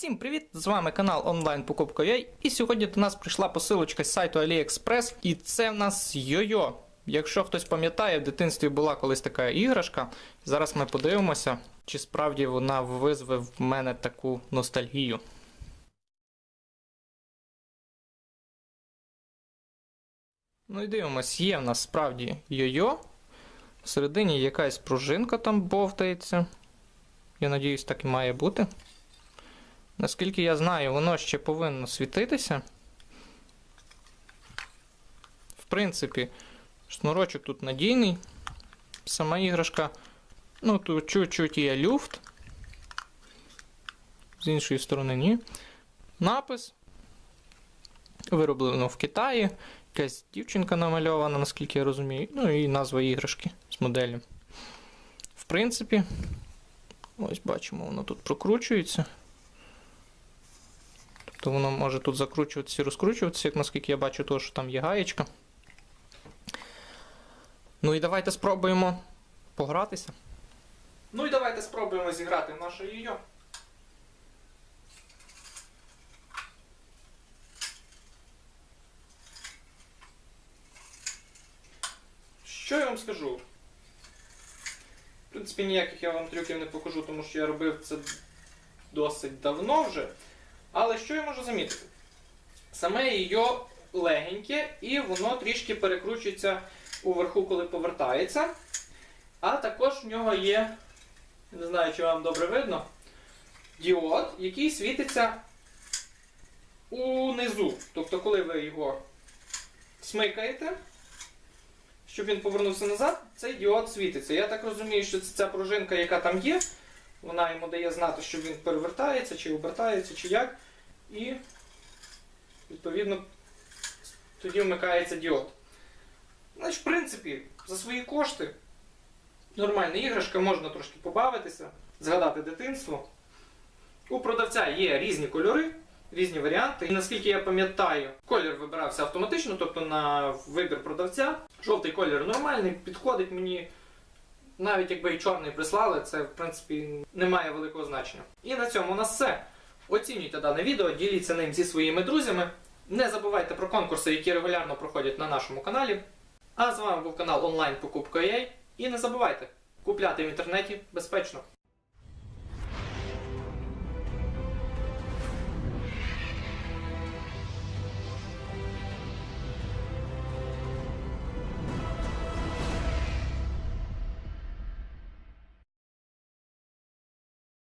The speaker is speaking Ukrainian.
Всім привіт! З вами канал онлайн покупка.ua і сьогодні до нас прийшла посилочка з сайту AliExpress, і це в нас йо-йо. Якщо хтось пам'ятає, в дитинстві була колись така іграшка. Зараз ми подивимося, чи справді вона визве в мене таку ностальгію. Ну і дивимось, є в нас справді йо-йо. Всередині якась пружинка там бовтається. Я надіюсь, так і має бути. Наскільки я знаю, воно ще повинно світитися. В принципі, шнурочок тут надійний. Сама іграшка. Ну, тут чуть-чуть є люфт. З іншої сторони, ні. Напис. Вироблено в Китаї. Якась дівчинка намальована, наскільки я розумію. Ну і назва іграшки з моделлю. В принципі, ось бачимо, воно тут прокручується. Тобто воно може тут закручуватися і розкручуватися, як наскільки я бачу, того, що там є гаєчка. Ну і давайте спробуємо погратися. Ну і давайте спробуємо зіграти в наше її. Що я вам скажу? В принципі, ніяких я вам трюків не покажу, тому що я робив це досить давно вже. Але що я можу замітити? Саме її легеньке, і воно трішки перекручується уверху, коли повертається. А також в нього є, не знаю, чи вам добре видно, діод, який світиться унизу. Тобто, коли ви його смикаєте, щоб він повернувся назад, цей діод світиться. Я так розумію, що це ця пружинка, яка там є, вона йому дає знати, що він перевертається, чи обертається, чи як. І, відповідно, тоді вмикається діод. Значить, в принципі, за свої кошти нормальна іграшка, можна трошки побавитися, згадати дитинство. У продавця є різні кольори, різні варіанти. І наскільки я пам'ятаю, колір вибирався автоматично, тобто на вибір продавця. Жовтий колір нормальний, підходить мені. Навіть якби і чорний прислали, це в принципі не має великого значення. І на цьому у нас все. Оцінюйте дане відео, діліться ним зі своїми друзями. Не забувайте про конкурси, які регулярно проходять на нашому каналі. А з вами був канал онлайн покупка.ua. І не забувайте купляти в інтернеті безпечно.